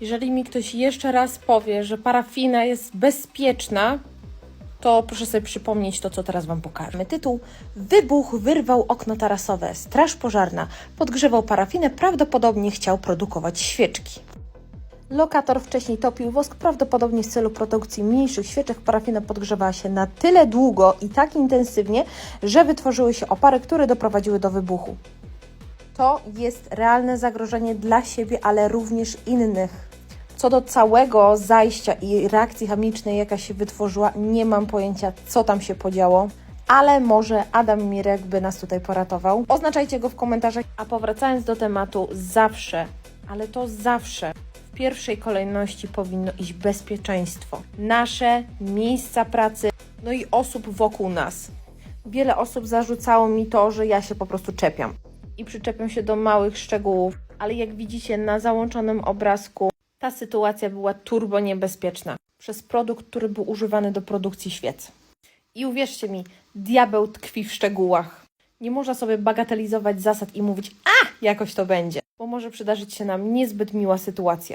Jeżeli mi ktoś jeszcze raz powie, że parafina jest bezpieczna, to proszę sobie przypomnieć to, co teraz Wam pokażę. Tytuł Wybuch wyrwał okno tarasowe. Straż pożarna podgrzewał parafinę, prawdopodobnie chciał produkować świeczki. Lokator wcześniej topił wosk, prawdopodobnie w celu produkcji mniejszych świeczek. Parafina podgrzewała się na tyle długo i tak intensywnie, że wytworzyły się opary, które doprowadziły do wybuchu. To jest realne zagrożenie dla siebie, ale również innych. Co do całego zajścia i reakcji chemicznej, jaka się wytworzyła, nie mam pojęcia, co tam się podziało. Ale może Adam Mirek by nas tutaj poratował. Oznaczajcie go w komentarzach. A powracając do tematu, zawsze, ale to zawsze w pierwszej kolejności powinno iść bezpieczeństwo. Nasze miejsca pracy, no i osób wokół nas. Wiele osób zarzucało mi to, że ja się po prostu czepiam. I przyczepiam się do małych szczegółów, ale jak widzicie na załączonym obrazku, ta sytuacja była turbo niebezpieczna przez produkt, który był używany do produkcji świec. I uwierzcie mi, diabeł tkwi w szczegółach. Nie można sobie bagatelizować zasad i mówić, a jakoś to będzie, bo może przydarzyć się nam niezbyt miła sytuacja.